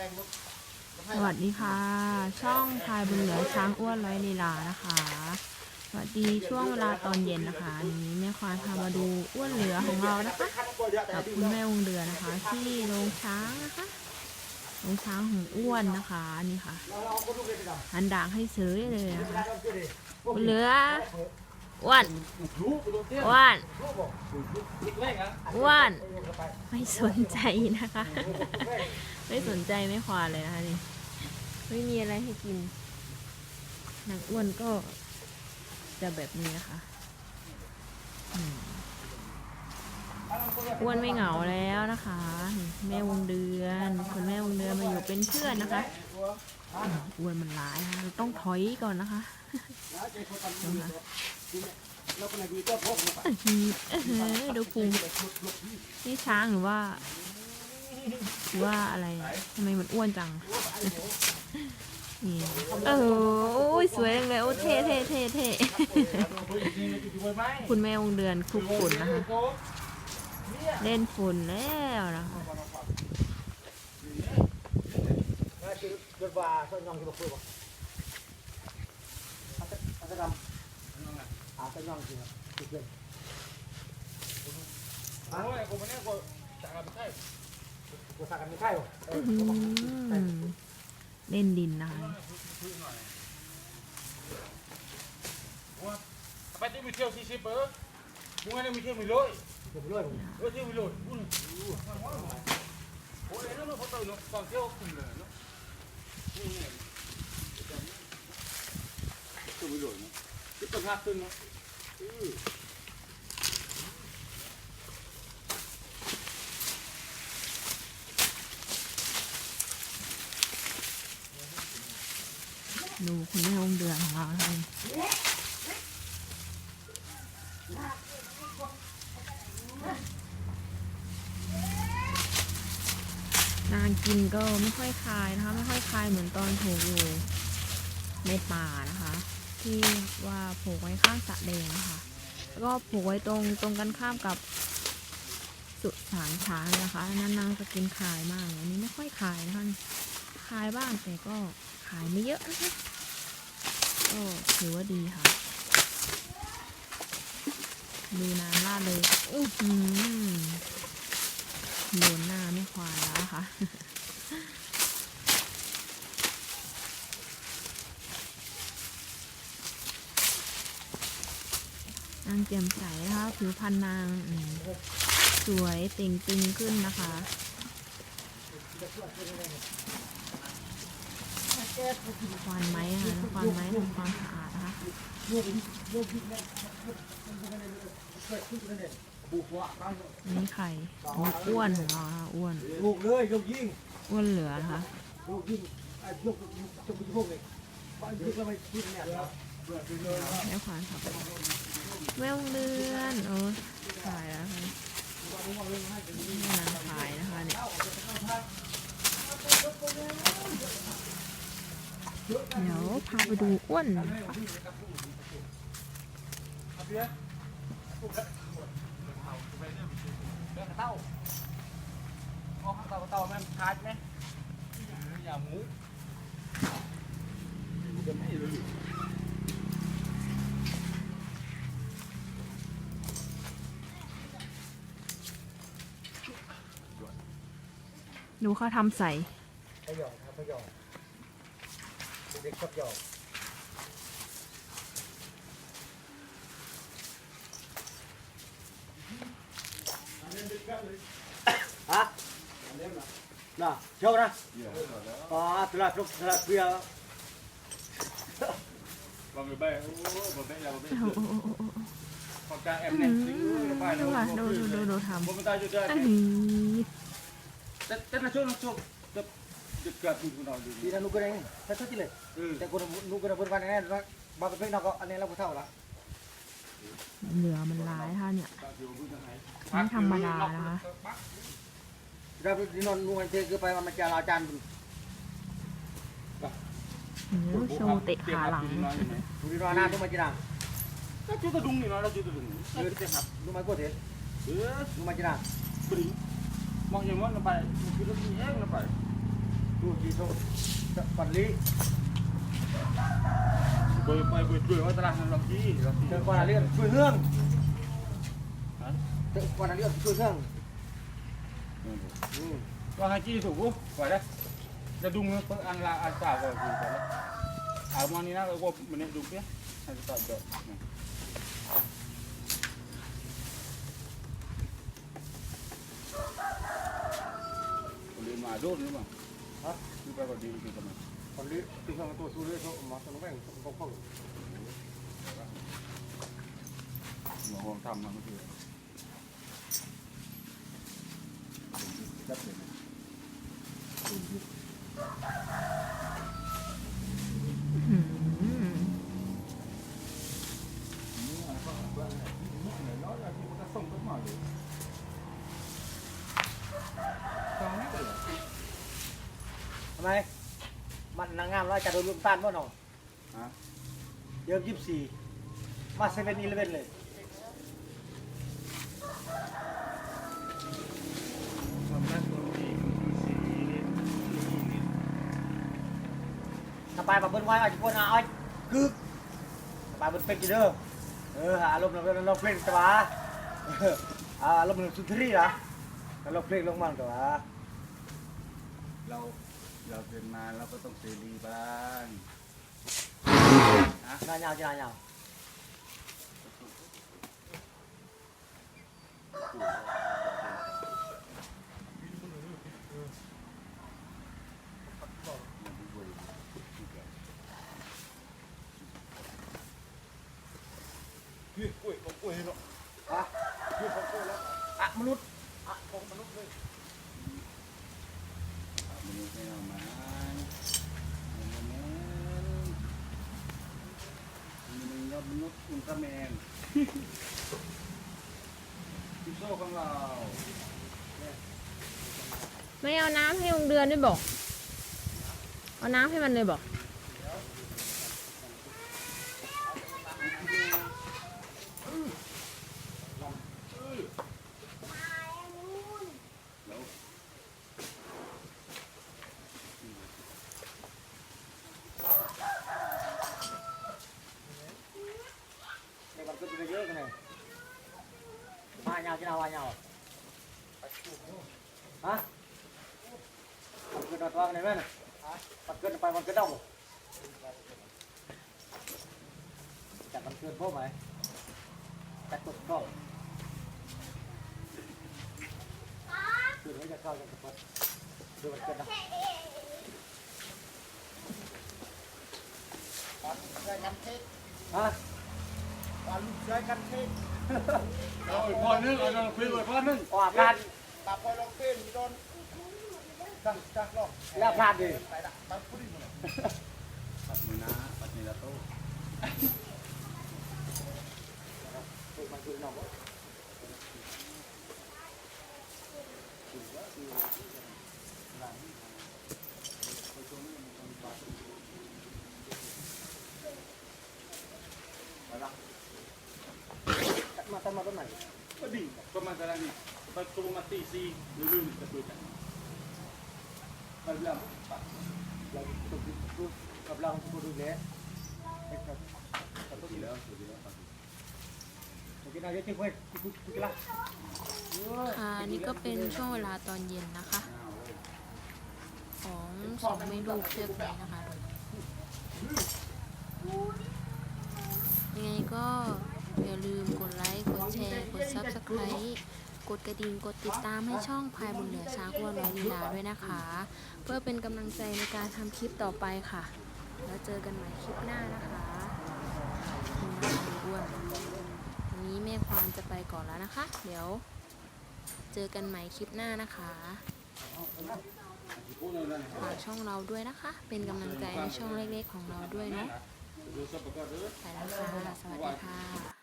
สวัสดีค่ะ ช่องพายบุญเหลือช้างอ้วนร้อยลีลานะคะ สวัสดีช่วงเวลาตอนเย็นนะคะอันนี้แม่ควานพามาดูอ้วนเหลือของเรานะคะกับคุณแม่วงเดือนนะคะ ที่โรงช้างนะคะโรงช้างของอ้วนนะคะนี่ค่ะหันด่างให้เสยเลยนะคะบุญเหลืออ้วนอ้วนอ้วนไม่สนใจนะคะ ไม่สนใจไม่ควานเลยนะคะนี่ไม่มีอะไรให้กินนางอ้วนก็จะแบบนี้นะคะอืมอ้วนไม่เหงาแล้วนะคะ แม่วงเดือนคุณแม่วงเดือนมาอยู่เป็นเพื่อนนะคะอืมอ้วนมันร้ายนะคะเราต้องถอยก่อนนะคะดูนะอื้อหืออื้อหือดูพุงนี่ช้างหรือว่าหรือ ว่าอะไรทำไมมันอ้วนจัง นี่ เออโอ้ยสวยจังเลย โอ้เท่เท่เท่เท่คุณแม่วงเดือนคลุกฝุ่นนะคะ เล่นฝุ่นแล้วนะคะ Good bà, sao nhong thì bọc phương Ăn cái đầm À, cái nhong thì Thì quyền โอ้ยกูไม่แน่กูจังกับไม่ใช่ Của sạc ăn cái không? อื้อหือเล่นดินนะคะไปที่มีเที่ยวซีซีเปอร์มึงไงมีเที่ยวมีลอย Được luôn เออเที่ยวมีลอยอุ้ยโอ้ยแล้วเราพอตื่นเนาะตอนเที่ยวขึ้นเลยเนาะเที่ยวมีลอยเนาะที่ต้นหักขึ้นเนาะ ดูคุณแม่วงเดือนของเรานะคะนางกินก็ไม่ค่อยคายนะคะ ไม่ค่อยคายเหมือนตอนผูกอยู่ในป่านะคะ ที่ว่าผูกไว้ข้างสะแดงนะคะแล้วก็ผูกไว้ตรงตรงกันข้ามกับสุสานช้างนะคะนนั้นนางจะกินคายมากอันนี้ไม่ค่อยคายนะคะคายบ้างแต่ก็ขายไม่เยอะนะคะ ก็ถือว่าดีค่ะ ดูน้ำลาดเลยอื้อหือโดนหน้าไม่ควายแล้วค่ะนางเจียมใสนะคะผิวพรรณนางสวยเต่งตึงขึ้นนะคะ ควานไหม้ค่ะควานไหมทำความสะอาดนะคะนนี้ไข่อ้วนของเราค่ะอ้วน Bụt lơi, dục dinh อ้วนเหลือนะคะแม่ควานครับแม่วงเดือนโอ้ขายแล้วค่ะแม่นางขายนะคะเนี่ย เดี๋ยวพาไปดูอ้วนนะคะเต้าเอาข้างเต้าเต้ามันขาดไหมอย่าหมูดูเขาทำใส่ Cái giỏ, cái giỏ Để cấp giỏ Hả? Nào, châu ra. Ờ, từ là lúc từ là khuya บางใบโอ้บางใบยาวบาง ใบโอ้โหโอ้โหโอ้โหของกลางแอมอื้อเนี่ยหือดูค่ะดูดูดูดูท ดเดียวอื้อหือแต่แต่ละช่วงช่วงจะจะเกิดขึ้นเราดู Đi ra nụ cười này, thật thật chứ này. เออแต่คนนู้นก็บนวันนี้นะบางประเภทเราก็อันนี้เราก็เท่าละเหลือมันร้ายค่ะเนี่ยไม่ธรรมดานะคะเราที่นอนนู่นเทคือไปมันจะลาจานหือโชว์เตะขาหลังดูดีนอนหน้าทุกมาจีรังก็จุดตะดุงนี่เนาะเราจุดตะดุงเออจะหับดูมาโคตรเถอะเออดูมาจีรังปริงมองอย่างว่าเราไปคือเราเองเราไป ดูที่ชมปันลีไปไปไปช่วยว่าตลาดเราที่เราที่เจอก่อนอันนี้ช่วยเรื่องเจอก่อนอันนี้ช่วยเรื่องอืมก็ให้จี้ถูกปุ๊บปล่อยได้จะดุงเพิ่งอันละอันสาวก็คือไปแล้วเอามานี่นะก็มันเนี่ยดุงเนี่ยให้ตัดเด็ดลืมมาโดนหรือเปล่าฮะคือไปก็ดีคือกัน ปันลีที่ข้างตัวสู้เลยเขามาสนุกแม่งต้องป้อง หัวหอมทำมาเมื่อกี้จับเลย อืม ทำไมมั นนางงามร้อยจัดโดนลุมต้านบ่หนอฮะเยอะยี่สิบสี่มาเซเว่นอีเลเว่นเลยความรักความดีสีสบายแบบเบิ้ลไว้อาจจะพูดนะอ้อยกึกสบายเบิ้ลเป็นกี่เด้อเอออารมณ์เราเราเพลงตัวอารมณ์เราสุดที่นะเราเพลงลงมาตัวเรา เราเกิดมาเราก็ต้องเสรีบ้างหน้าเงาจะหน้าเงาพี่กล้วยของกล้วยเนาะอะคือของกูแล้วอะมนุษย์อะของมนุษย์เลย มันไม่เอามา มนุษย์อุลตร้าแมนพิโซของเราไม่เอาน้ำให้วงเดือนด้วยบอก เอาน้ำให้มันเลยบอก ในวันเกิดเยอะกันเลย มาเงาจะหน้าว่าเงาฮะวันเกิดนอนตัวกันไหนแม่น่ะวันเกิดไปวัน เกิดเด้าจัดวันเกิดพ่อไหมจัดตุกก็คือไม่จะเข้าจะเปิดดูวันเกิดนะฮะเอาอีกพอนึงเอาเราคุยอีกพอนึงออกการปากพอลงเป็นโดนจังจังลองแล้วพลาดดิไปละบางผู้ดีหมดปัดมือนะปัดมือละโต้ มันคือน้อง มาตั้งมาต้น ไหนก็ดีก็มาแต่ละนี่ประตูมาตีซีลืมจะคุยกันไปเรื่องปัดเราตกตุกกับเราตุกแลกับปัดก็ดีแล้วดีแล้วปัดกินอะไรที่คุยคุยคุยกันละค่ะ นี่ก็เป็นช่วงเวลาตอนเย็นนะคะ ของสองเมนูเชือกนี้นะคะยังไงก็ อย่าลืมกดไลค์ กดแชร์ กด subscribe กดกระดิ่ง กดติดตามให้ช่องพายบุญเหลือช้างอ้วนร้อยลีลาด้วยนะคะ เพื่อเป็นกำลังใจในการทำคลิปต่อไปค่ะ แล้วเจอกันใหม่คลิปหน้านะคะนี่นะคะอ้วนวันนี้แม่ควานจะไปก่อนแล้วนะคะ เดี๋ยว เจอกันใหม่คลิปหน้านะคะฝากช่องเราด้วยนะคะ เป็นกำลังใจในช่องเล็กๆของเราด้วยเนาะสับปะรดไปแล้วค่ะ สวัสดีค่ะ